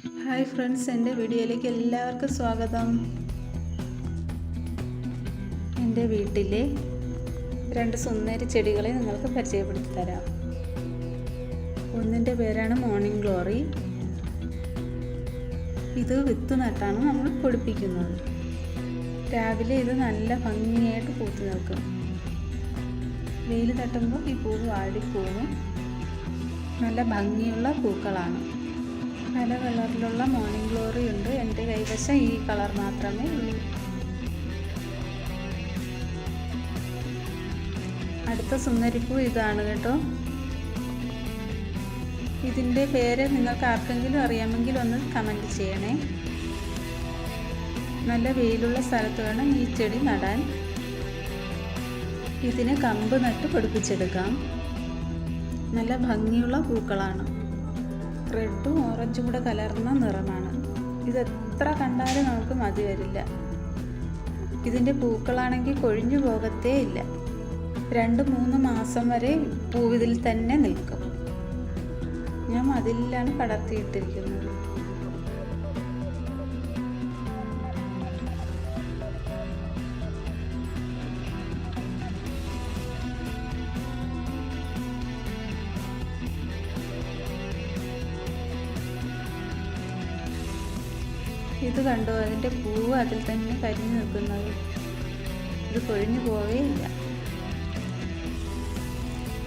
Hi friends എന്റെ വീഡിയോയിലേക്ക് എല്ലാവർക്കും സ്വാഗതം. എന്റെ വീട്ടിലെ രണ്ട് സുന്ദരി ചെടികളെ നിങ്ങൾക്ക് പരിചയപ്പെടുത്തി തരാം. ഒന്നിന്റെ പേരാണ് മോർണിംഗ് ഗ്ലോറി ഇത് വിത്ത് നട്ടാണ് നമ്മൾ പൊടിപ്പിക്കുന്നത്. രാവിലെ ഇത് നല്ല ഭംഗിയായിട്ട് പൂത്തു നിൽക്കും. വെയിൽ തട്ടുമ്പോൾ ഈ പൂവ് വാടിപ്പോകും. നല്ല ഭംഗിയുള്ള പൂക്കളാണ്. പല കളറിലുള്ള മോർണിംഗ് ഗ്ലോറി ഉണ്ട്. എന്റെ കൈവശം ഈ കളർ മാത്രമേ ഉള്ളൂ. അടുത്ത സുന്ദരിപ്പൂ ഇതാണ് കേട്ടോ. ഇതിന്റെ പേര് നിങ്ങൾക്ക് ആർക്കെങ്കിലും അറിയാമെങ്കിൽ ഒന്ന് കമന്റ് ചെയ്യണേ. നല്ല വെയിലുള്ള സ്ഥലത്ത് വേണം ഈ ചെടി നടാൻ. ഇതിന് കമ്പ് നട്ട് പൊടിപ്പിച്ചെടുക്കാം. നല്ല ഭംഗിയുള്ള പൂക്കളാണ്. റെഡും ഓറഞ്ചും കൂടെ കലർന്ന നിറമാണ്. ഇത് എത്ര കണ്ടാലും നമുക്ക് മതി വരില്ല. ഇതിന്റെ പൂക്കളാണെങ്കിൽ കൊഴിഞ്ഞു പോകത്തേ ഇല്ല. രണ്ട് മൂന്ന് മാസം വരെ പൂവിതിൽ തന്നെ നിൽക്കും. ഞാൻ മതിലാണ് പടർത്തിയിട്ടിരിക്കുന്നത്. ഇത് കണ്ടോ അതിന്റെ പൂവ് അതിൽ തന്നെ കരിഞ്ഞു നിൽക്കുന്നത്. ഇത് കൊഴിഞ്ഞു പോവുകയില്ല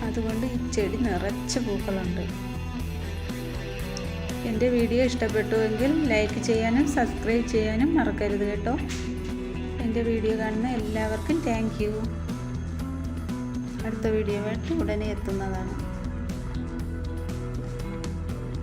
അതുകൊണ്ട് ഈ ചെടി നിറച്ച് പൂക്കളുണ്ട്. എന്റെ വീഡിയോ ഇഷ്ടപ്പെട്ടുവെങ്കിൽ ലൈക്ക് ചെയ്യാനും സബ്സ്ക്രൈബ് ചെയ്യാനും മറക്കരുത് കേട്ടോ. എന്റെ വീഡിയോ കാണുന്ന എല്ലാവർക്കും താങ്ക് യു. അടുത്ത വീഡിയോ ആയിട്ട് ഉടനെ എത്തുന്നതാണ്.